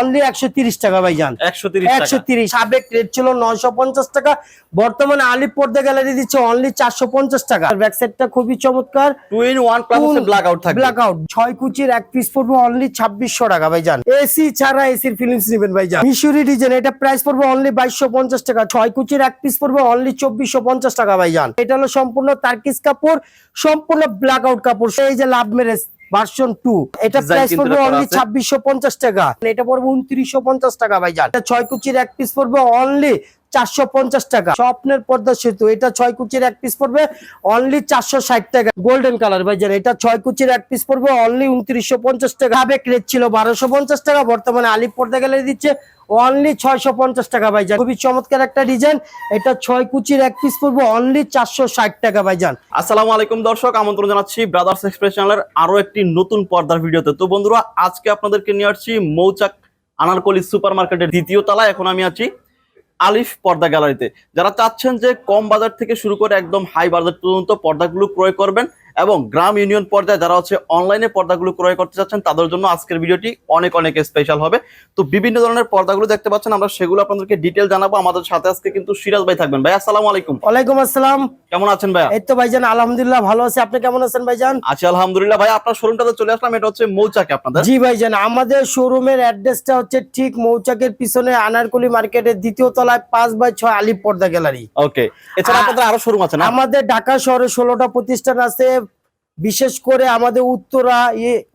Only একশো তিরিশ টাকা একশো একশো তিরিশ। সাবেক রেট ছিল নয়শো পঞ্চাশ টাকা। বর্তমানে আলিপ পর্দা গ্যালারি দিচ্ছে অনলি চারশো পঞ্চাশ টাকা। ব্যাক সাইডটা খুবই চমৎকার। Two in one black out black out ছয় কুচির এক পিস পড়বে অনলি ছাব্বিশশো টাকা এসি ছাড়া এসির ফিলিংস নেবেন ভাইজান। মিশুরি ডিজাইন এটা প্রাইস পড়বে অনলি বাইশশো পঞ্চাশ টাকা। ছয় কুচির এক পিস পড়বে অনলি চব্বিশশো পঞ্চাশ টাকা ভাইজান। এটা হলো সম্পূর্ণ তার্কিস কাপড় সম্পূর্ণ ব্ল্যাক আউট কাপড়। এই যে লাভ মেরেজ ভার্সন টু এটা প্রাইস পড়বে অনলি। ছাব্বিশশো পঞ্চাশ টাকা। এটা পড়বে উনত্রিশশো পঞ্চাশ টাকা ভাইজান। এটা ছয় কুচির এক পিস পড়বে অনলি চারশো পঞ্চাশ টাকা। স্বপ্নের পর্দা সেতু, এটা ছয় কুচির এক পিস পড়বে অনলি চারশো ষাট টাকা। গোল্ডেন কালার ভাইজান এটা ছয় কুচির এক পিস পড়বে অনলি উনত্রিশশো পঞ্চাশ টাকা। সাবেক রেট ছিল বারোশো পঞ্চাশ টাকা, বর্তমানে আলিপ পর্দা গেলে দিচ্ছে অনলি ছয়শো পঞ্চাশ টাকা ভাইজান খুবই চমৎকার একটা ডিজাইন এটা ছয় কুচির এক পিস পড়বে অনলি চারশো ষাট টাকা ভাইজান আসসালামু আলাইকুম দর্শক, আমন্ত্রণ জানাচ্ছি ব্রাদার্স এক্সপ্রেস চ্যানেলের আরও একটি নতুন পর্দার ভিডিওতে। তো বন্ধুরা, আজকে আপনাদেরকে নিয়ে আসছি মৌচাক আনারকলি সুপার মার্কেটের দ্বিতীয় তলায়। এখন আমি আছি আলিফ পর্দা গ্যালারিতে। যারা চাচ্ছেন যে কম বাজার থেকে শুরু করে একদম হাই বাজার পর্যন্ত পর্দাগুলো ক্রয় করবেন এবং গ্রাম ইউনিয়ন পর্যায়ে যারা হচ্ছে অনলাইনে পর্দাগুলো ক্রয় করতে চাচ্ছেন তাদের জন্য আজকের ভিডিওটি অনেক অনেক স্পেশাল হবে। তো বিভিন্ন ধরনের পর্দাগুলো দেখতে পাচ্ছেন আমরা সেগুলো আপনাদেরকে ডিটেল জানাব। আমাদের সাথে আজকে কিন্তু সিরাজ ভাই থাকবেন। ভাই আসসালামু আলাইকুম। ওয়ালাইকুম আসসালাম। কেমন আছেন ভাইয়া? এই তো ভাইজান আলহামদুলিল্লাহ ভালো আছে। আপনি কেমন আছেন ভাইজান? আছি আলহামদুলিল্লাহ। ভাই আপনার শোরুমটাতে চলে আসলাম। এটা হচ্ছে মৌচাকে আপনাদের। জি ভাইজান আমাদের শোরুমের অ্যাড্রেসটা হচ্ছে ঠিক মৌচাকের পিছনে আনারকলি মার্কেটের দ্বিতীয় তলায় পাঁচ বাই ছয় আলিপ পর্দা গ্যালারি। ওকে এছাড়া আপনাদের আরও শোরুম আছে না? আমাদের ঢাকা শহরে ষোলোটা প্রতিষ্ঠান আছে বিশেষ করে আমাদের উত্তরা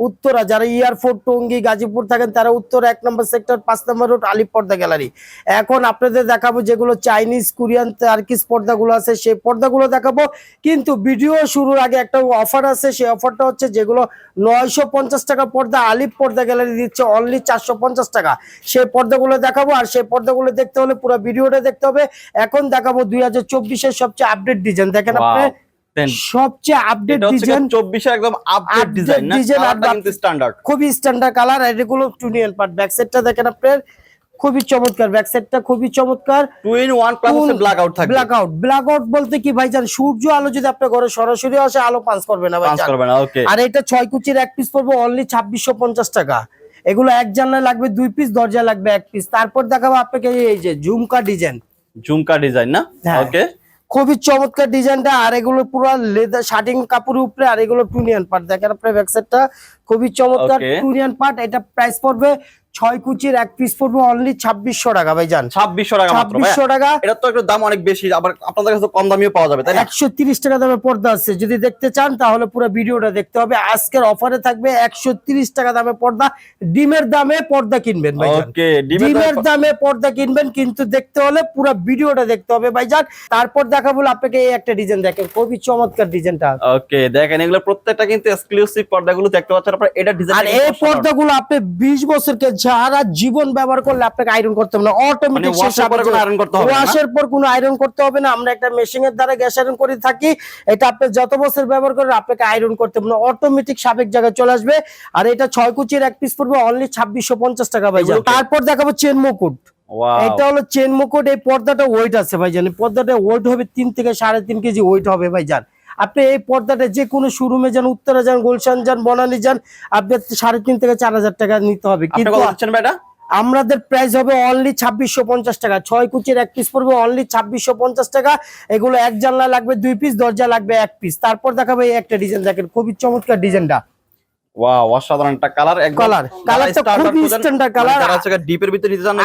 উত্তরা যারা এয়ারপোর্ট টঙ্গী গাজীপুর থাকেন তারা উত্তরা এক নম্বর সেক্টর পাঁচ নম্বর রোড আলিপ পর্দা গ্যালারি। এখন আপনাদের দেখাবো যেগুলো চাইনিজ কোরিয়ান টার্কিস পর্দাগুলো আছে সেই পর্দাগুলো দেখাবো। কিন্তু ভিডিও শুরুর আগে একটা অফার আছে সেই অফারটা হচ্ছে যেগুলো নয়শো পঞ্চাশ টাকা পর্দা আলিপ পর্দা গ্যালারি দিচ্ছে অনলি চারশো পঞ্চাশ টাকা। সেই পর্দাগুলো দেখাবো আর সেই পর্দাগুলো দেখতে হলে পুরো ভিডিওটা দেখতে হবে। এখন দেখাবো দুই হাজার চব্বিশের সবচেয়ে আপডেট ডিজাইন দেখেন আপনি সবচেয়ে আপডেট ডিজাইন চব্বিশে একদম আপডেট ডিজাইন না? কিন্তু স্ট্যান্ডার্ড খুবই স্ট্যান্ডার্ড কালার আর এগুলো টুনিয়ন পার্ট ব্যাক সাইডটা দেখেন আপনার খুবই চমৎকার। ব্যাক সাইডটা খুবই চমৎকার। টু ইন ওয়ান প্লাস হচ্ছে ব্ল্যাক আউট থাকবে। ব্ল্যাক আউট ব্ল্যাক আউট বলতে কি ভাইজান সূর্য আলো যদি আপনার ঘরে সরাসরি আসে আলো পাঁচ করবে না পাঁচ ভাইজান করবে না ওকে আর এটা ছয় কুচির এক পিস পড়বে অনলি ছাব্বিশশো পঞ্চাশ টাকা। এগুলো এক জানলায় লাগবে দুই পিস দরজা লাগবে এক পিস তারপর দেখাবো আপনাকে এই যে ঝুমকা ডিজাইন ঝুমকা ডিজাইন না? হ্যাঁ। ওকে খুবই চমৎকার ডিজাইনটা আর এগুলো পুরো লেদার শার্টিং কাপড়ের উপরে, আর এগুলো টুনিয়ান পার্ট দেখেন আপনার ব্যাকসাইডটা খুবই চমৎকার. টুনিয়ান পার্ট এটা প্রাইস পড়বে ছয় কুচির এক পিস পড়বে অনলি ছাব্বিশশো টাকা ভাইজান। ছাব্বিশশো টাকা ছাব্বিশশো টাকা। এটা তো একটু দাম অনেক বেশি আবার আপনাদের কাছে কম দামিও পাওয়া যাবে তাই একশো তিরিশ টাকা দামে পর্দা আছে। যদি দেখতে চান তাহলে পুরো ভিডিওটা দেখতে হবে। আজকের অফারে থাকবে একশো তিরিশ টাকা দামে পর্দা। ডিমের দামে পর্দা কিনবেন ডিমের দামে পর্দা। কিনবেন কিন্তু দেখতে হলে পুরো ভিডিওটা দেখতে হবে ভাই যান তারপর দেখা দেখাবো আপনাকে এই একটা ডিজাইন দেখেন খুবই চমৎকার ডিজাইনটা। ওকে দেখেন এগুলো প্রত্যেকটা কিন্তু এক্সক্লুসিভ পর্দাগুলো দেখতে পাচ্ছেন আপনারা এটা ডিজাইন আর এই পর্দাগুলো আপনি বিশ বছরকে যারা জীবন ব্যবহার করলে আপনাকে আয়রন করতে হবে না অটোমেটিক মানে কোনো iron করতে হবে না? ওয়াশের পর কোনো আয়রন করতে হবে না। আমরা একটা দ্বারা গ্যাস আয়রন করে থাকি এটা আপনি যত বছর ব্যবহার করেন আপনাকে আয়রন করতে হবে না। অটোমেটিক সাবেক জায়গায় চলে আসবে। আর এটা ছয় কুচির এক পিস পড়বে অনলি ছাব্বিশশো পঞ্চাশ টাকা ভাই তারপর দেখাবো চেন মুকুট। এটা হলো চেন মুকুট এই পর্দাটা ওয়েট আছে ভাইজান। এই পর্দাটা ওয়েট হবে তিন থেকে সাড়ে তিন কেজি ওয়েট হবে ভাইজান। আপনি এই পর্দাটা যে কোনো শোরুমে যান উত্তরা যান গুলশান যান বনানী যান আপনি সাড়ে তিন থেকে চার হাজার টাকা নিতে হবে। কিন্তু ভাই এটা? আমাদের প্রাইস হবে অনলি ছাব্বিশশো পঞ্চাশ টাকা। ছয় কুচির এক পিস পড়বে অনলি ছাব্বিশশো পঞ্চাশ টাকা। এগুলো এক জানলা লাগবে দুই পিস দরজা লাগবে এক পিস তারপর দেখাবে এই একটা ডিজাইন দেখেন খুবই চমৎকার ডিজাইনটা মানে চান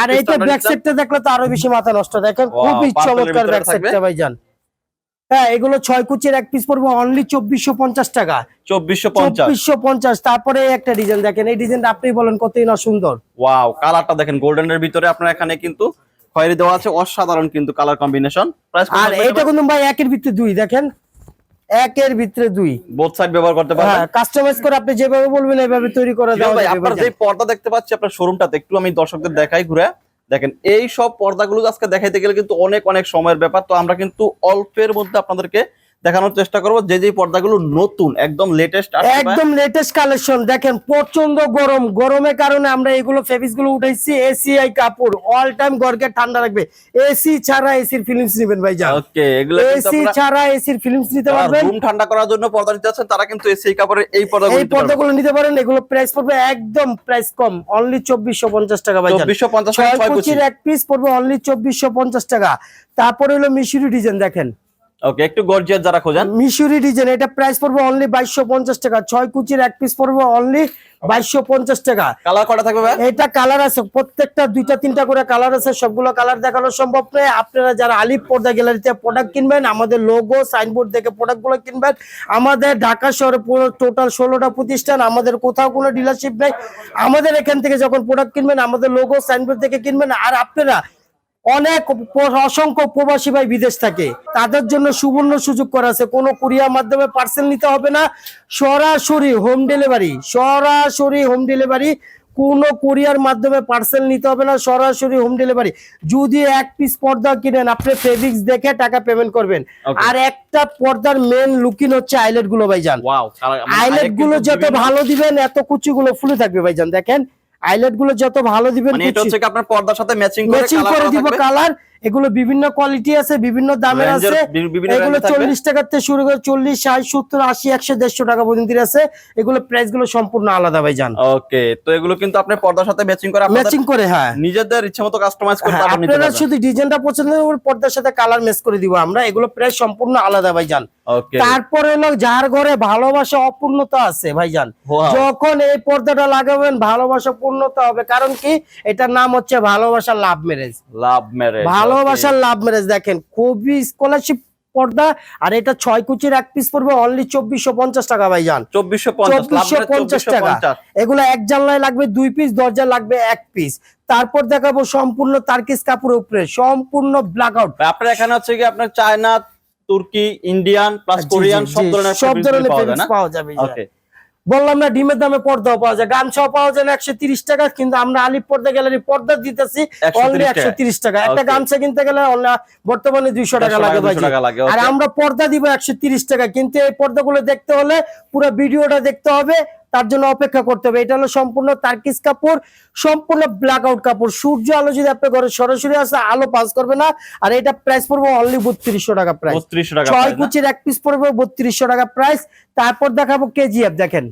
আর standard ব্যাক সাইডটা দেখলে তো আরও বেশি মাথা নষ্ট। দেখেন খুবই চমৎকার ব্যাক। সাইডটা ভাইজান। হ্যাঁ এগুলো ছয় কুচির এক পিস পড়বে অনলি চব্বিশশো পঞ্চাশ টাকা। চব্বিশশো পঞ্চাশ। চব্বিশশো পঞ্চাশ তারপরে একটা ডিজাইন দেখেন এই ডিজাইনটা আপনি বলেন কতই না সুন্দর। ওয়াও কালারটা দেখেন গোল্ডেনের ভিতরে আপনার এখানে কিন্তু খয়েরি দেওয়া আছে অসাধারণ কিন্তু কালার কম্বিনেশন। আর এটা কিন্তু ভাই একের ভিতরে দুই দেখেন। একের ভিতরে দুই। বোথ সাইড ব্যবহার করতে হ্যাঁ কাস্টমাইজ করে আপনি যেভাবে বলবেন এইভাবে তৈরি করে দেওয়া ভাই আপনার যে পর্দা দেখতে পাচ্ছি আপনার শোরুমটাতে একটু আমি দর্শকদের দেখাই ঘুরে। দেখেন, এই সব পর্দাগুলো আজকে দেখাইতে গেলে কিন্তু অনেক অনেক সময়ের ব্যাপার। তো আমরা কিন্তু অল্পের মধ্যে আপনাদেরকে দেখানোর চেষ্টা করব। যে যে পর্দাগুলো নতুন একদম লেটেস্ট একদম লেটেস্ট কালেকশন দেখেন প্রচণ্ড গরম। গরমের কারণে আমরা এগুলো ফেব্রিক্সগুলো উঠাইছি এসিআই কাপড় অল টাইম ঘরকে ঠান্ডা রাখবে এসি ছাড়া এসির ফিল্মস নেবেন ভাই যান ওকে এগুলো এসি ছাড়া এসির ফিল্মস নিতে পারবেন। রুম ঠান্ডা করার জন্য পর্দা নিতে যাচ্ছেন তারা কিন্তু এসি কাপড়ের এই পর্দাগুলো এই পর্দাগুলো নিতে পারেন। এগুলো প্রাইস পড়বে একদম প্রাইস কম। অনলি চব্বিশশো পঞ্চাশ টাকা ভাই যান। চব্বিশশো পঞ্চাশ ছয় ছয় কুচির এক পিস পড়বে অনলি চব্বিশশো পঞ্চাশ টাকা। তারপরে হলো মিশরি ডিজাইন দেখেন। ওকে একটু গর্জিয়াস যারা খোঁজেন। মিশরি ডিজাইন এটা প্রাইস পড়বে অনলি বাইশশো পঞ্চাশ টাকা। ছয় কুচির এক পিস পড়বে অনলি বাইশশো পঞ্চাশ টাকা। কালার কটা থাকবে ভাই? এটা কালার আছে প্রত্যেকটা দুইটা তিনটা করে কালার আছে সবগুলো কালার দেখানো সম্ভব নয়। আপনারা যারা আলিপ পর্দা গ্যালারিতে প্রোডাক্ট কিনবেন আমাদের লোগো সাইনবোর্ড দেখে প্রোডাক্টগুলো কিনবেন আমাদের ঢাকা শহরে পুরো টোটাল ষোলোটা প্রতিষ্ঠান আমাদের কোথাও কোনো ডিলারশিপ নেই। আমাদের এখান থেকে যখন প্রোডাক্ট কিনবেন আমাদের লোগো সাইনবোর্ড দেখে কিনবেন। আর আপনারা অনেক অসংখ্য প্রবাসী ভাই বিদেশ থাকে। তাদের জন্য সুবর্ণ সুযোগ করা আছে। কোনো কুরিয়ার মাধ্যমে পার্সেল নিতে হবে না। সরাসরি হোম ডেলিভারি সরাসরি হোম ডেলিভারি কোনো কুরিয়ার মাধ্যমে পার্সেল নিতে হবে না। সরাসরি হোম ডেলিভারি যদি এক পিস পর্দা কিনেন আপনি ফেব্রিক্স দেখে টাকা পেমেন্ট করবেন। আর একটা পর্দার মেন লুকিং হচ্ছে আইলেটগুলো ভাইজান। আইলেটগুলো যত ভালো দিবেন এত কুচিগুলো ফুলে থাকবে ভাইজান। দেখেন? আইলেটগুলো যত ভালো দিবেন মানে এটা হচ্ছে আপনার পর্দার সাথে ম্যাচিং করে ম্যাচিং করে দিব। কালার এগুলো বিভিন্ন কোয়ালিটি আছে বিভিন্ন দামের আছে। এগুলো চল্লিশ টাকার থেকে শুরু করে চল্লিশ ষাট সত্তর আশি একশো দেড়শো টাকা পর্যন্ত আছে। এগুলো প্রাইসগুলো সম্পূর্ণ আলাদা ভাই যান ওকে তো এগুলো কিন্তু আপনি পর্দার সাথে ম্যাচিং করে ম্যাচিং করে হ্যাঁ। নিজেদের ইচ্ছে মতো কাস্টমাইজ করে হ্যাঁ, আপনারা শুধু ডিজাইনটা পছন্দ করে পর্দার সাথে কালার ম্যাচ করে দিব আমরা। এগুলো প্রাইস সম্পূর্ণ আলাদা ভাইজান। ওকে তারপরে হলো যার ঘরে ভালোবাসা অপূর্ণতা আছে ভাইজান. যখন এই পর্দাটা লাগাবেন ভালোবাসা পূর্ণতা হবে। কারণ কি? এটার নাম হচ্ছে ভালোবাসার লাভ ম্যারেজ। লাভ ম্যারেজ ভালোবাসার লাভ ম্যারেজ দেখেন খুবই স্কলারশিপ পর্দা আর এটা ছয় কুচির এক পিস পড়বে অনলি চব্বিশশো পঞ্চাশ টাকা পঞ্চাশ লাভ চব্বিশশো পঞ্চাশ টাকা। এগুলো এক জানলায় লাগবে দুই পিস দরজা লাগবে এক পিস তারপর দেখাবো সম্পূর্ণ তার্কিস কাপড়ের উপরে সম্পূর্ণ ব্ল্যাক আউট আপনার এখানে হচ্ছে কি আপনার চায়না তুর্কি ইন্ডিয়ান প্লাস কোরিয়ান সব ধরনের সব ধরনের পাওয়া যাবে ওকে বললাম না ডিমের দামে পর্দাও পাওয়া যায়। গামছাও পাওয়া যায় না একশো তিরিশ টাকা কিন্তু আমরা আলিপ পর্দা গ্যালারি পর্দা দিতেছি অনলি একশো তিরিশ টাকা। একটা. গামছা কিনতে গেলে বর্তমানে দুইশো টাকা লাগে টাকা, ভাই 200 টাকা লাগে, আর আমরা পর্দা দিব একশো তিরিশ টাকা কিন্তু এই পর্দাগুলো দেখতে হলে পুরো ভিডিওটা দেখতে হবে। তার জন্য অপেক্ষা করতে হবে। এটা হলো সম্পূর্ণ তার্কিস কাপড় সম্পূর্ণ ব্ল্যাক আউট কাপড় সূর্য আলো যদি আপনার ঘরে সরাসরি আসে আলো পাস করবে না। আর এটা প্রাইস পড়বে অনলি বত্রিশশো টাকা প্রাইস বত্রিশশো টাকা ছয় কুচির এক পিস পড়বে বত্রিশশো টাকা প্রাইস তারপর দেখাবো কেজিএফ দেখেন।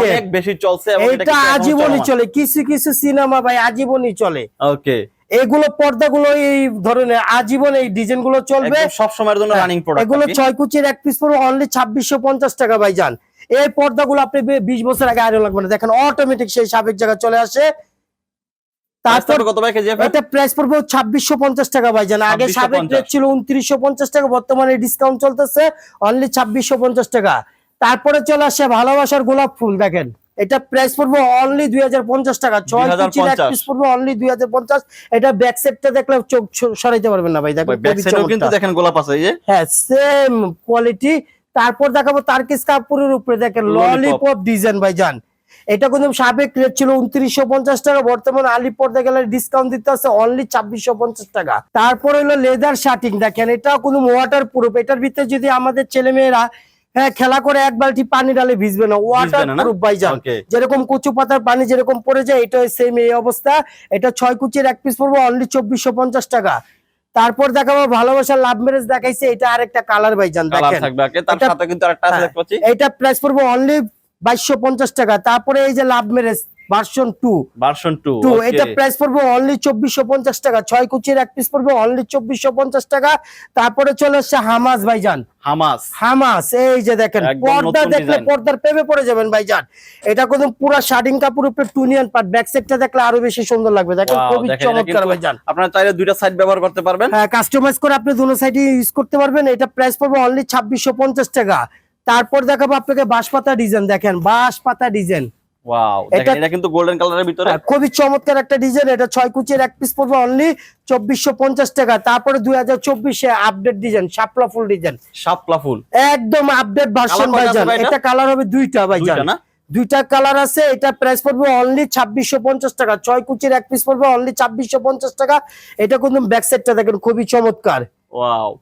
অনেক বেশি চলছে এটা আজীবনই চলে। কিছু কিছু সিনেমা ভাই আজীবনই চলে। ওকে এগুলো পর্দাগুলো এই ধরনের আজীবন এই ডিজাইনগুলো চলবে। সব সময়ের জন্য রানিং প্রোডাক্ট এগুলো ছয় কুচির এক পিস পড়বে অনলি ছাব্বিশশো পঞ্চাশ টাকা ভাই যান এই পর্দাগুলো আপনি বিশ বছর আগে আয়রন লাগবে না। দেখেন অটোমেটিক সেই সাবেক জায়গায় চলে আসে। তারপর তারপর কত ভাই কেজিএফ এটা প্রাইস পড়বে ছাব্বিশশো পঞ্চাশ টাকা ভাই জান। আগে সাবেক রেট ছিল উনত্রিশশো পঞ্চাশ টাকা বর্তমানে ডিসকাউন্ট চলতেছে অনলি ছাব্বিশশো পঞ্চাশ টাকা। তারপরে চলে আসে ভালোবাসার গোলাপ ফুল দেখেন। এটা প্রাইস পড়বে অনলি দুই হাজার পঞ্চাশ টাকা। ছয় 2050 পিস পড়বে অনলি দুই হাজার পঞ্চাশ। এটা ব্যাক সেটটা দেখলে চোখ সরাইতে পারবেন না ভাই। দেখেন ব্যাক খুবই কিন্তু দেখেন গোলাপ আছে এই যে। হ্যাঁ সেম কোয়ালিটি তারপর দেখাবো তার্কিস কাপুরের উপরে দেখেন ললিপপ ডিজাইন ভাই যান এটা কিন্তু সাবেক রেট ছিল উনত্রিশশো পঞ্চাশ টাকা বর্তমানে আলি পর্দা গেলে ডিসকাউন্ট দিতে আছে অনলি ছাব্বিশশো পঞ্চাশ টাকা। তারপর হলো লেদার শার্টিং দেখেন এটাও কোনো ওয়াটার প্রুফ এটার ভিতরে যদি আমাদের ছেলে মেয়েরা হ্যাঁ খেলা করে এক বালতি পানি ডালে ভিজবে না ওয়াটার? প্রুফ ভাই যান যেরকম কচু পাতার পানি যেরকম পড়ে যায় এটা সেম এই অবস্থা। এটা ছয় কুচির এক পিস পড়ব অনলি চব্বিশশো পঞ্চাশ টাকা। তারপর দেখাবো ভালোবাসা লাভ ম্যারেজ দেখাইছে এটা আরেকটা কালার ভাইজান দেখেন তার এটা- সাথে কিন্তু আরেকটা আছে হ্যাঁ। এইটা প্রাইস পড়ব অনলি বাইশশো পঞ্চাশ টাকা তারপরে এই যে love marriage version two version 2 two এটা প্রাইস পড়বে অনলি চব্বিশশো পঞ্চাশ টাকা। ছয় কুচির এক পিস পড়বে অনলি চব্বিশশো পঞ্চাশ টাকা। তারপরে চলে আসছে হামাস ভাইজান। হামাস। হামাস এই যে দেখেন পর্দা দেখলে পর্দার প্রেমে পড়ে যাবেন ভাইজান। এটা কিন্তু পুরো শার্টিং কাপড় উপরে টুনিয়ন পাট ব্যাক সাইডটা দেখলে আরও বেশি সুন্দর লাগবে। দেখেন খুবই চমৎকার ভাইজান। আপনারা চাইলে দুইটা সাইড ব্যবহার করতে পারবেন। হ্যাঁ কাস্টমাইজ করে আপনি দুটো সাইডে ইউজ করতে পারবেন। এটা প্রাইস পড়বে অনলি ছাব্বিশশো পঞ্চাশ টাকা। তারপর দেখাবো আপনাকে বাঁশপাতা ডিজাইন দেখেন বাঁশপাতা ডিজাইন ওয়াও এটা- দেখেন এটা কিন্তু গোল্ডেন কালারের ভিতরে। হ্যাঁ, খুবই চমৎকার একটা ডিজাইন এটা ছয় কুচির এক পিস পড়বে অনলি চব্বিশশো পঞ্চাশ টাকা। তারপরে আপডেট ডিজাইন শাপলা ফুল ডিজাইন শাপলা ফুল। একদম আপডেট ভার্সন ভাইজান? এটা? কালার হবে দুইটা ভাইজান। দুইটা না? দুইটা কালার আছে এটা প্রাইস পড়বে অনলি ছাব্বিশশো পঞ্চাশ টাকা। ছয় কুচির এক পিস পড়বে অনলি ছাব্বিশশো পঞ্চাশ টাকা। এটা কিন্তু ব্যাক সাইডটা দেখেন খুবই চমৎকার। ওয়াও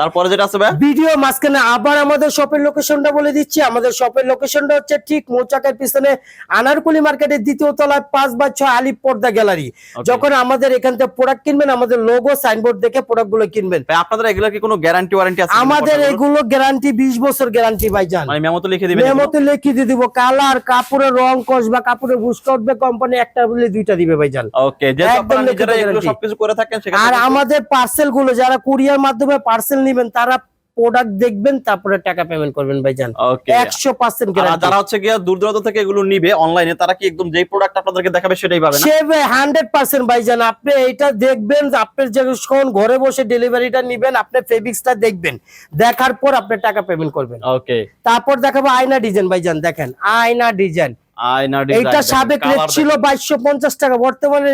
তারপরে যেটা আছে ভাই? ভিডিও মাঝখানে আবার আমাদের শপের লোকেশনটা বলে দিচ্ছি। আমাদের শপের লোকেশনটা হচ্ছে ঠিক মৌচাকের পিছনে আনারকুলি মার্কেটের দ্বিতীয় তলায় পাঁচ বা ছয় আলিপ পর্দা গ্যালারি। যখন আমাদের এখান থেকে প্রোডাক্ট কিনবেন আমাদের লোগো সাইনবোর্ড দেখে প্রোডাক্টগুলো কিনবেন। ভাই আপনাদের এগুলো কি কোনো গ্যারান্টি ওয়ারেন্টি আছে? আমাদের এগুলো গ্যারান্টি বিশ বছর গ্যারান্টি ভাইজান। মানে মেমো তো লিখে দিবেন? মেমোতে লিখে দিয়ে দিব। কালার কাপড়ের রং কস বা কাপড়ের বুস্ট উঠবে কোম্পানি একটা বলে দুইটা দিবে ভাই ভাইজান ওকে একদম আপনারা নিজেরা এগুলো সবকিছু করে থাকেন সেখানে আর আমাদের পার্সেলগুলো যারা কুরিয়ার মাধ্যমে পার্সেল নেবেন তারা প্রোডাক্ট দেখবেন তারপরে টাকা পেমেন্ট করবেন ভাইজান। একশো পার্সেন্ট যারা হচ্ছে গিয়ে দূর দূরান্ত থেকে এগুলো নিবে অনলাইনে তারা কি একদম যেই প্রোডাক্ট আপনাদেরকে দেখাবে সেটাই পাবে সে হান্ড্রেড পার্সেন্ট ভাইজান আপনি এটা দেখবেন যে আপনি যখন ঘরে বসে ডেলিভারিটা নিবেন আপনি ফেব্রিক্সটা দেখবেন। দেখার পর আপনি টাকা পেমেন্ট করবেন। ওকে তারপর দেখাবো আয়না ডিজাইন ভাইজান দেখেন আয়না ডিজাইন আয়না এইটা সাবেক রেট ছিল বাইশশো পঞ্চাশ টাকা বর্তমানে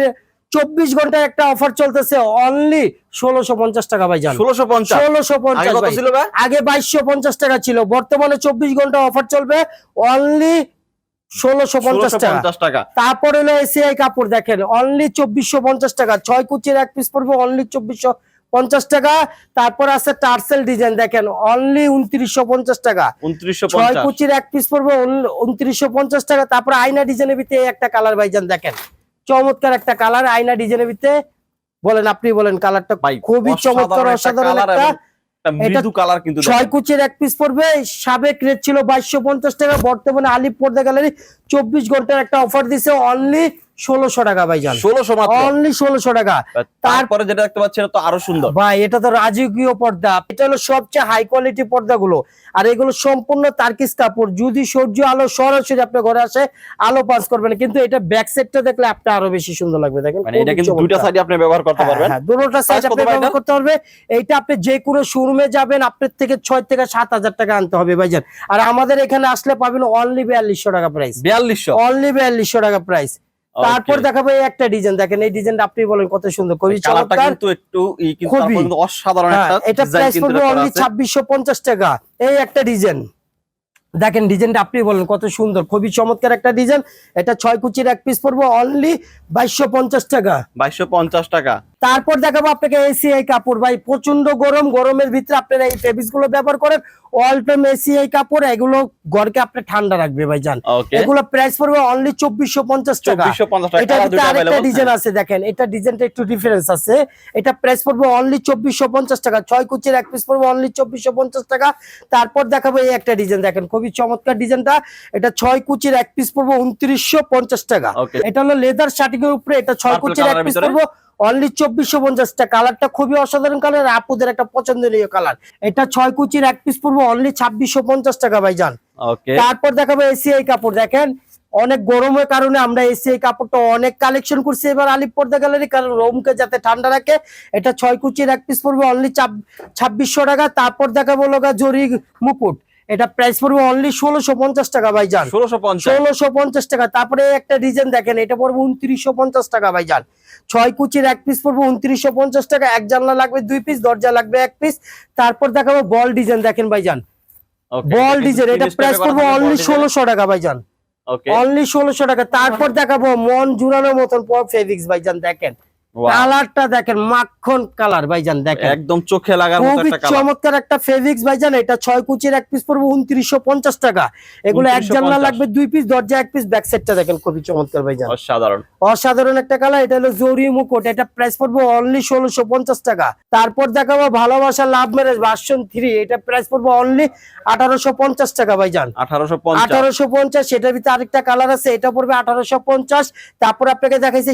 চব্বিশ ঘণ্টার একটা অফার চলতেছে অনলি ষোলোশো পঞ্চাশ টাকা ভাইজান ষোলোশো পঞ্চাশ। ষোলোশো পঞ্চাশ ছিল আগে বাইশশো পঞ্চাশ টাকা ছিল বর্তমানে চব্বিশ ঘণ্টা অফার চলবে অনলি ষোলোশো পঞ্চাশ টাকা। তারপর হলো এসিআই কাপড় দেখেন অনলি চব্বিশশো পঞ্চাশ টাকা। ছয় কুচির এক পিস পড়বে অনলি চব্বিশশো পঞ্চাশ টাকা। তারপর আছে টার্সেল ডিজাইন দেখেন অনলি উনত্রিশশো পঞ্চাশ টাকা। ছয় কুচির এক পিস পড়বে উনত্রিশশো পঞ্চাশ টাকা। তারপর আয়না ডিজাইনের ভিতরে একটা কালার ভাইজান দেখেন। চমৎকার একটা কালার আয়না ডিজাইনের ভিতরে বলেন আপনি বলেন কালারটা খুবই চমৎকার অসাধারণ একটা কালার কিন্তু ছয়। কুচির এক পিস পড়বে সাবেক রেট ছিল বাইশশো পঞ্চাশ টাকা বর্তমানে আলিপ পর্দা গ্যালারি চব্বিশ ঘণ্টার একটা অফার দিছে অনলি ষোলোশো টাকা ভাইজান ষোলোশো অনলি ষোলোশো টাকা। তারপরে যেটা দেখতে পাচ্ছেন এটা তো আরও সুন্দর। ভাই এটা তো রাজকীয় পর্দা। এটা হলো সবচেয়ে হাই কোয়ালিটি পর্দাগুলো। আর এগুলো সম্পূর্ণ তার্কিস কাপড়। যদি সূর্য আলো সরাসরি আপনার ঘরে আসে আলো পাস করবেন। কিন্তু এটা ব্যাক সাইডটা দেখলে আপনার আরও বেশি সুন্দর লাগবে। দেখেন মানে এটা কিন্তু চমৎকার। সাইডে আপনি ব্যবহার করতে হ্যাঁ, পারবেন। হ্যাঁ, দুটোটা কত আপনি ব্যবহার করতে পারবে এইটা আপনি যে কোনো শোরুমে যাবেন আপনার থেকে ছয় থেকে সাত হাজার টাকা আনতে হবে ভাইজান আর আমাদের এখানে আসলে পাবেন অনলি বিয়াল্লিশশো টাকা প্রাইস বিয়াল্লিশশো? অনলি বিয়াল্লিশশো টাকা প্রাইস তারপর দেখাবো এই একটা ডিজাইন দেখেন এই ডিজাইনটা আপনি বলেন কত সুন্দর কবি চমৎকার। কিন্তু একটু ই কিন্তু। অসাধারণ হ্যাঁ, একটা এটা প্রাইস পড়বে অনলি আছে। ছাব্বিশশো পঞ্চাশ টাকা। এই একটা ডিজাইন দেখেন ডিজাইনটা আপনি বলেন কত সুন্দর খুবই চমৎকার একটা ডিজাইন এটা ছয় কুচির এক পিস পড়বে অনলি বাইশশো পঞ্চাশ টাকা। বাইশশো পঞ্চাশ টাকা। তারপর দেখাবো আপনাকে এসিআই কাপড়। ভাই প্রচণ্ড গরম গরমের ভিতরে আপনারা এই ফেব্রিক্সগুলো ব্যবহার করেন। অল টাইম এসিআই কাপড় এগুলো ঘরকে আপনি ঠান্ডা রাখবে ভাই জান ওকে এগুলো প্রাইস পড়বে অনলি চব্বিশশো পঞ্চাশ টাকা। এটা আরেকটা ডিজাইন। আছে দেখেন। এটা ডিজাইনটা একটু ডিফারেন্স আছে। এটা প্রাইস পড়বে অনলি চব্বিশশো পঞ্চাশ টাকা। ছয় কুচির এক পিস পড়বে অনলি চব্বিশশো পঞ্চাশ টাকা। তারপর দেখাবো এই একটা ডিজাইন দেখেন। খুবই চমৎকার ডিজাইনটা এটা ছয় কুচির এক পিস পড়বে উনত্রিশশো পঞ্চাশ টাকা। এটা হলো লেদার শার্টিং এর উপরে এটা ছয় কুচির এক পিস? পড়বে অনলি চব্বিশশো পঞ্চাশ টাকা কালারটা খুবই অসাধারণ কালার আপুদের একটা পছন্দনীয় কালার এটা ছয় কুচির এক পিস পড়বে অনলি ছাব্বিশশো পঞ্চাশ টাকা ভাই যান তারপর দেখাবো এসিআই কাপড় দেখেন। অনেক গরমের কারণে আমরা এসিআই কাপড়টা অনেক কালেকশন করছি এবার আলিপর্দা গ্যালারি কারণ রোমকে যাতে ঠান্ডা রাখে এটা ছয় কুচির এক পিস পড়বে অনলি ছাব্বিশশো টাকা। তারপর দেখাবো লগা জরি মুকুট। এটা প্রাইস পড়বে অনলি ষোলোশো পঞ্চাশ টাকা ভাই যান ষোলোশো পঞ্চাশ টাকা। তারপরে একটা ডিজাইন দেখেন এটা পড়বে উনত্রিশশো পঞ্চাশ টাকা ভাই যান ছয় কুচির এক পিস পড়বে উনত্রিশশো পঞ্চাশ টাকা। এক জানলা লাগবে দুই পিস দরজা লাগবে এক পিস তারপর দেখাবো বল ডিজাইন দেখেন ভাই যান বল ডিজাইন এটা প্রাইস পড়বে অনলি ষোলোশো টাকা ভাইজান। ওকে অনলি ষোলোশো টাকা। তারপর দেখাবো মন জুড়ানোর মতন ফেব্রিক্স ভাইজান দেখেন। কালারটা দেখেন মাখন কালার ভাইজান দেখেন। একদম চোখে লাগার মতো একটা কালার চমৎকার একটা ফেব্রিক্স ভাইজান এটা ছয় কুচির এক পিস পড়বে উনত্রিশশো পঞ্চাশ টাকা। এগুলো এক জানলা লাগবে দুই পিস দরজা এক পিস ব্যাক সাইডটা দেখেন খুবই চমৎকার ভাইজান। অসাধারণ। অসাধারণ একটা কালার এটা হলো জরি মুকুট এটা প্রাইস পড়বে অনলি ষোলোশো পঞ্চাশ টাকা। তারপর দেখাবো ভালোবাসা লাভ ম্যারেজ ভার্সন থ্রি এটা প্রাইস পড়বে অনলি আঠারোশো পঞ্চাশ টাকা ভাইজান। আঠারোশো পঞ্চাশ। আঠারোশো পঞ্চাশ সেটার ভিতরে আরেকটা কালার আছে এটা পড়বে আঠারোশো পঞ্চাশ। তারপর আপনাকে দেখাইছি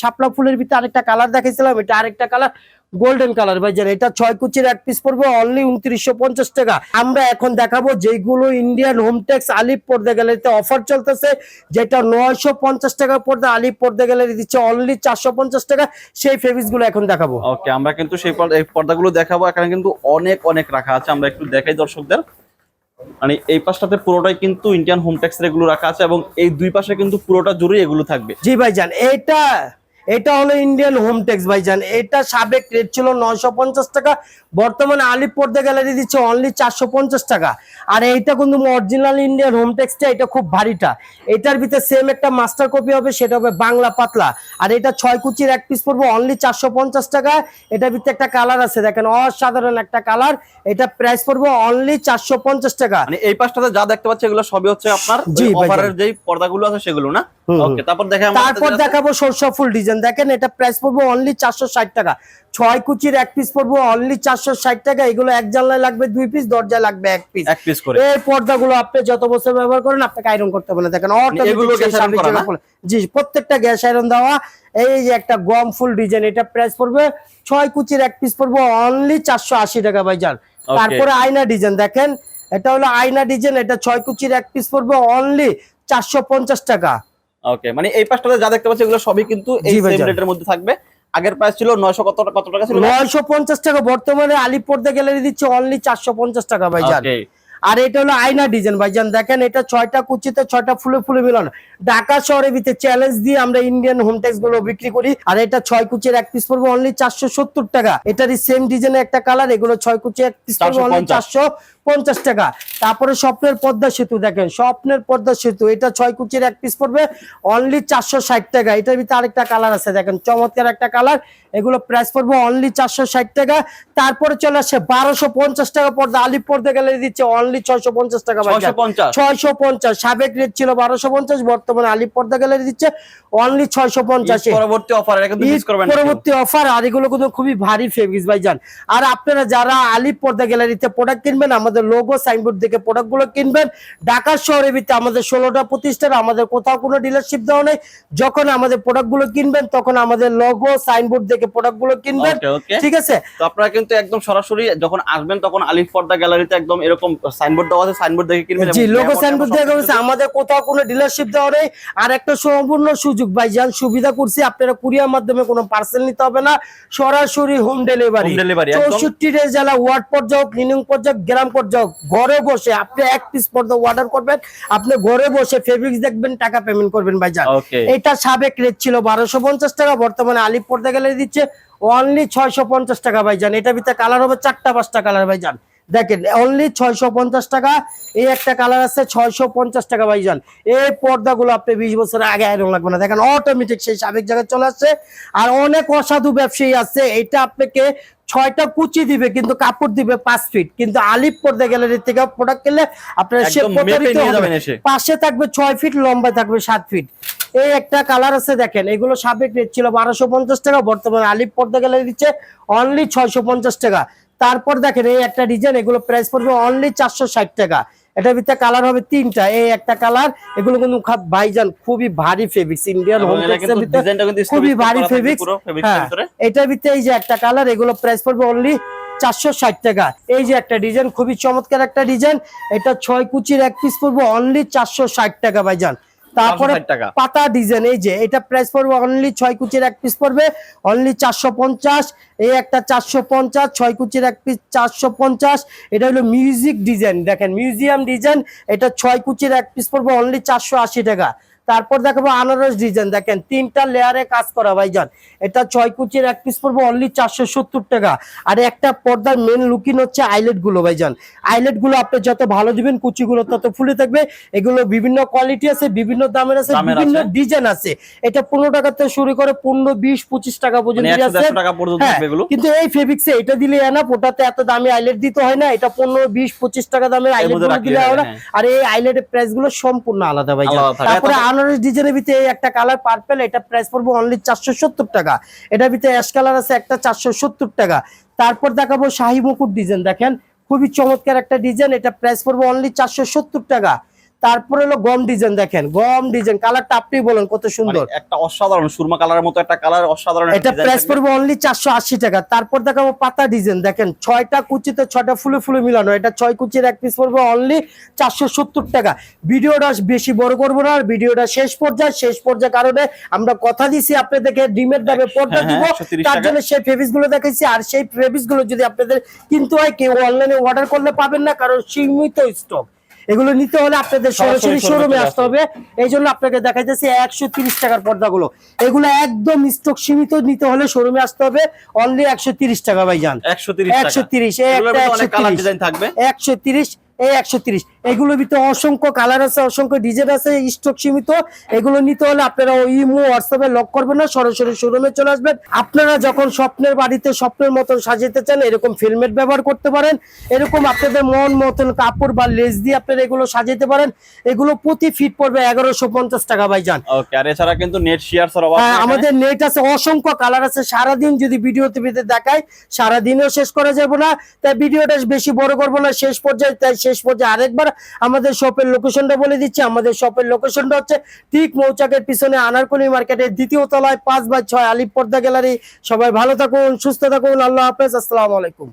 শাপলা ফুলের ভিতরে আরেকটা কালার দেখাইছিলাম এটা আরেকটা কালার গোল্ডেন কালার। ভাইজান এটা ছয় কুচির এক পিস পড়বে অনলি উনত্রিশশো পঞ্চাশ টাকা। আমরা এখন দেখাবো যেগুলো ইন্ডিয়ান হোমটেক্স আলিপ পর্দা গ্যালারিতে অফার চলতেছে যেটা নয়শো পঞ্চাশ টাকার পর্দা আলিপ পড়তে গেলে দিচ্ছে অনলি চারশো পঞ্চাশ টাকা। সেই গুলো এখন দেখাবো। ওকে আমরা কিন্তু সেই পর্দাগুলো দেখাবো। এখানে কিন্তু অনেক অনেক রাখা আছে। আমরা একটু দেখাই দর্শকদের। মানে এই পাশটাতে পুরোটাই কিন্তু ইন্ডিয়ান হোম ট্যাক্স এগুলো রাখা আছে এবং এই দুই পাশে কিন্তু পুরোটা জুড়ে এগুলো থাকবে। জি ভাইজান এইটা এটা হলো ইন্ডিয়ান হোম টেক্স ভাইজান। এটা সাবেক রেট ছিল নয়শো পঞ্চাশ টাকা। বর্তমানে আলিপর্দা গ্যালারি দিচ্ছে অনলি চারশো পঞ্চাশ টাকা। আর এইটা কিন্তু অরিজিনাল ইন্ডিয়ান হোম টেক্সটা এটা খুব ভারীটা। এটার ভিতরে সেম একটা মাস্টার কপি হবে সেটা হবে বাংলা পাতলা। আর এটা ছয় কুচির এক পিস পড়ব অনলি চারশো পঞ্চাশ টাকা। এটার ভিতরে একটা কালার আছে দেখেন অসাধারণ একটা কালার এটা প্রাইস পড়ব অনলি চারশো পঞ্চাশ টাকা। মানে এই পাশটাতে যা দেখতে পাচ্ছি এগুলো সবই হচ্ছে আপনার। অফারের যেই পর্দাগুলো আছে সেগুলো না। ওকে তারপর দেখে তারপর দেখাবো সরষা ফুল ডিজাইন দেখেন এটা প্রাইস পড়ব অনলি চারশো ষাট টাকা। ছয় কুচির এক পিস পড়ব অনলি চারশো ষাট টাকা। এগুলো এক জানলায় লাগবে দুই পিস দরজায় লাগবে এক পিস এক পিস করে। এই পর্দাগুলো আপনি যত বছর ব্যবহার করেন আপনাকে আয়রন করতে হবে না। দেখেন automatic এগুলো সেই gas iron সাবেক করা না? যেগুলো- জি প্রত্যেকটা গ্যাস আয়রন দেওয়া। এই যে একটা গম ফুল ডিজাইন এটা প্রাইস পড়বে ছয় কুচির এক পিস পড়ব অনলি চারশো আশি টাকা ভাইজান। Okay. তারপরে আয়না ডিজাইন দেখেন এটা হলো আয়না ডিজাইন এটা ছয় কুচির এক পিস পড়বে অনলি চারশো পঞ্চাশ টাকা। ওকে মানে এই পাশটাতে যা দেখতে পাচ্ছি এগুলো সবই কিন্তু এই সেম রেটের মধ্যে থাকবে। আগের প্রাইস ছিল 900 কত কত টাকা ছিল? নয়শো পঞ্চাশ টাকা বর্তমানে আলিপর্দা গ্যালারি দিচ্ছে অনলি চারশো পঞ্চাশ টাকা ভাইজান। আর এটা হলো আয়না ডিজাইন ভাইজান দেখেন এটা ছয়টা কুচিতে ছয়টা ফুলে ফুলে মিলন। ঢাকা শহরে ভিতরে চ্যালেঞ্জ দিয়ে আমরা ইন্ডিয়ান হোমটেক্সগুলো বিক্রি করি আর এটা ছয় কুচির এক পিস পড়বে অনলি চারশো সত্তর টাকা। এটারই সেম ডিজাইনের একটা কালার এগুলো ছয় কুচি এক পিস পড়বে অনলি 450 চারশো পঞ্চাশ টাকা। তারপরে স্বপ্নের পদ্মা সেতু দেখেন স্বপ্নের পদ্মা সেতু এটা ছয় কুচির এক পিস পড়বে অনলি চারশো ষাট টাকা। এটার ভিতরে আরেকটা কালার আছে দেখেন চমৎকার একটা কালার এগুলো প্রাইস পড়বে অনলি চারশো ষাট টাকা। তারপরে চলে আসে বারোশো পঞ্চাশ টাকা পর্দা আলিপ পর্দা গেলে দিচ্ছে অনলি ছয়শো পঞ্চাশ টাকা ছয়শো পঞ্চাশ। সাবেক রেট ছিল বারোশো পঞ্চাশ বর্তমানে আলিপ পর্দা গ্যালারি দিচ্ছে অনলি ছয়শো পঞ্চাশে অফার। পরবর্তী অফার আর এগুলো কিন্তু খুবই ভারী ফেব্রিক্স ভাইজান। আর আপনারা যারা আলিপ পর্দা গ্যালারিতে প্রোডাক্ট কিনবেন আমাদের লোগো সাইনবোর্ড দেখে প্রোডাক্টগুলো কিনবেন। ঢাকা শহরের ভিতরে আমাদের ষোলোটা প্রতিষ্ঠান আমাদের কোথাও কোনো ডিলারশিপ দেওয়া নেই। যখন আমাদের প্রোডাক্টগুলো কিনবেন তখন আমাদের লোগো সাইনবোর্ড দেখে প্রোডাক্টগুলো কিনবেন। ঠিক আছে? তো আপনারা কিন্তু একদম সরাসরি যখন আসবেন তখন আলিফ পর্দা গ্যালারিতে একদম এরকম সাইনবোর্ড দেওয়া আছে সাইনবোর্ড দেখে কিনবেন জি লোগো সাইনবোর্ড দেখা আমাদের কোথাও কোনো ডিলারশিপ দেওয়া নেই। আর একটা সম্পূর্ণ সুযোগ ভাই যান সুবিধা করছি। আপনারা কুরিয়ার মাধ্যমে কোনো পার্সেল নিতে হবে না। সরাসরি হোম ডেলিভারি। চৌষট্টি জেলা ওয়ার্ড পর্যায়ে ক্লিনিং পর্যায়ে গ্রাম পর্যায়ে ঘরে বসে আপনি এক পিস পর্যন্ত অর্ডার করবেন আপনি ঘরে বসে ফেব্রিক্স দেখবেন টাকা পেমেন্ট করবেন ভাইজান। এটা সাবেক রেট ছিল বারোশো পঞ্চাশ টাকা বর্তমানে আলিপ পর্দা গেলে দিচ্ছে অনলি ছয়শো পঞ্চাশ টাকা ভাইজান। এটা ভিতরে কালার হবে চারটা পাঁচটা কালার ভাইজান। দেখেন অনলি ছয়শো পঞ্চাশ টাকা এই একটা কালার আছে ছয়শো পঞ্চাশ টাকা ভাইজান। এই পর্দাগুলো আপনি বিশ বছর আগে আয়রন লাগবে না। দেখেন অটোমেটিক সেই সাবেক জায়গায় চলে আসছে। আর অনেক অসাধু ব্যবসায়ী আছে এটা আপনাকে ছয়টা কুচি দিবে কিন্তু কাপড় দিবে পাঁচ ফিট কিন্তু আলিপ পর্দা গ্যালারি থেকে প্রোডাক্ট কিনলে আপনার সে। পাশে থাকবে ছয় ফিট লম্বায় থাকবে সাত ফিট এই একটা কালার আছে দেখেন এগুলো সাবেক রেট ছিল বারোশো পঞ্চাশ টাকা বর্তমানে আলিপ পর্দা গেলে দিচ্ছে অনলি ছয়শো পঞ্চাশ টাকা। তারপর দেখেন এই একটা ডিজাইন এগুলো প্রাইস পড়বে অনলি চারশো ষাট টাকা। এটার ভিতরে কালার হবে তিনটা। এই একটা কালার এগুলো কিন্তু ভাইজান খুবই ভারী ফেব্রিক্স ইন্ডিয়ান হোম খুবই ভারী ফেব্রিক্স হ্যাঁ এটার ভিতরে এই যে একটা কালার এগুলো প্রাইস পড়বে অনলি চারশো ষাট টাকা। এই যে একটা ডিজাইন খুবই চমৎকার একটা ডিজাইন এটা ছয় কুচির এক পিস পড়বে অনলি চারশো ষাট টাকা ভাইজান। তারপরে 460 পাতা ডিজাইন এই যে এটা প্রাইস পড়বে অনলি ছয় কুচির এক পিস পড়বে অনলি চারশো পঞ্চাশ এই একটা চারশো পঞ্চাশ ছয় কুচির এক পিস চারশো পঞ্চাশ এটা হলো মিউজিক ডিজাইন দেখেন মিউজিয়াম ডিজাইন এটা ছয় কুচির এক পিস পড়বে অনলি চারশো আশি টাকা। তারপর দেখাবো আনারস ডিজাইন দেখেন তিনটা লেয়ারে কাজ করা ভাইজান এটা ছয় কুচির এক পিস পড়বে অনলি চারশো সত্তর টাকা। আর একটা পর্দার মেন লুকিং হচ্ছে আইলেটগুলো ভাইজান আইলেটগুলো আপনি যত ভালো দিবেন কুচিগুলো তত ফুলে থাকবে। এগুলো বিভিন্ন কোয়ালিটি আছে বিভিন্ন দামের আছে বিভিন্ন ডিজাইন আছে। এটা পনেরো টাকা থেকে শুরু করে পনেরো বিশ পঁচিশ টাকা পর্যন্ত মানে 100 আছে 150 টাকা পর্যন্ত হ্যাঁ, কিন্তু এই ফেব্রিক্সে এটা দিলে না ওটাতে এত দামি আইলেট দিতে হয় না। এটা পনেরো বিশ পঁচিশ টাকা দামের আইলেট দিলে হয় না। হ্যাঁ। আর এই আইলেটের প্রাইসগুলো সম্পূর্ণ আলাদা ভাই তারপরে তারপর- আনারস ডিজাইনের ভিতরে একটা কালার পার্পেল এটা প্রাইস পড়ব অনলি চারশো সত্তর টাকা। এটার ভিতরে অ্যাশ কালার আছে একটা চারশো সত্তর টাকা। তারপর দেখাবো শাহি মুকুট ডিজাইন দেখেন। খুবই চমৎকার একটা ডিজাইন এটা প্রাইস পড়ব অনলি চারশো সত্তর টাকা। তারপরে হলো গম ডিজাইন দেখেন গম ডিজাইন কালারটা আপনি বলেন কত মানে সুন্দর একটা অসাধারণ সুরমা কালারের মতো একটা কালার অসাধারণ এটা প্রাইস পড়বে অনলি চারশো আশি টাকা। তারপর দেখাবো পাতা ডিজাইন দেখেন ছয়টা কুচিতে ছয়টা ফুলে ফুলে মিলানো। এটা ছয় কুচির এক পিস পড়বে অনলি চারশো সত্তর টাকা। ভিডিওটা বেশি বড় করব না আর ভিডিওটা শেষ পর্যায়ে শেষ পর্যায়ে কারণে আমরা কথা দিছি আপনাদেরকে ডিমের দামে পর্দা হ্যাঁ, দিব। হ্যাঁ, 130 তার জন্য সেই ফেব্রিক্সগুলো দেখাইছি আর সেই ফেব্রিক্সগুলো যদি আপনাদের কিনতে হয় কেউ অনলাইনে অর্ডার করলে পাবেন না কারণ সীমিত স্টক এগুলো নিতে হলে আপনাদের সরাসরি শোরুমে আসতে হবে। এই জন্য আপনাকে দেখাইতেছি একশো তিরিশ টাকার পর্দাগুলো। এগুলো একদম স্টক সীমিত নিতে হলে শোরুমে আসতে হবে। অনলি একশো তিরিশ টাকা ভাই যান একশো তিরিশ একশো তিরিশ। একশো তিরিশ এই একশো তিরিশ। এগুলোর ভিতরে অসংখ্য কালার আছে অসংখ্য ডিজাইন আছে স্টক সীমিত। এগুলো নিতে হলে আপনারা ইমো হোয়াটসঅ্যাপে লক করবেন না সরাসরি শোরুমে চলে আসবেন। আপনারা যখন স্বপ্নের বাড়িতে স্বপ্নের মতন সাজাতে চান এরকম ফিল্মেট ব্যবহার করতে পারেন। এরকম আপনাদের মন মতন কাপড় বা লেস দিয়ে আপনারা এগুলো সাজাতে পারেন। এগুলো প্রতি ফিট পড়বে এগারোশো পঞ্চাশ টাকা ভাই যান এছাড়া কিন্তু নেট শেয়ার হ্যাঁ, আমাদের নেট আছে অসংখ্য কালার আছে। সারাদিন যদি ভিডিও টিভিতে দেখায় সারাদিনও শেষ করা যাবে না। তাই ভিডিওটা বেশি বড় করব না শেষ পর্যায়ে তাই শেষ পর্যায়ে আরেকবার আমাদের শপের লোকেশনটা বলে দিচ্ছি। আমাদের শপের লোকেশনটা হচ্ছে ঠিক মৌচাকের পিছনে আনারকলি মার্কেটের দ্বিতীয় তলায় পাঁচ বাই ছয় আলিপ পর্দা গ্যালারি। সবাই ভালো থাকুন, সুস্থ থাকুন, আল্লাহ হাফেজ, আসসালামু আলাইকুম।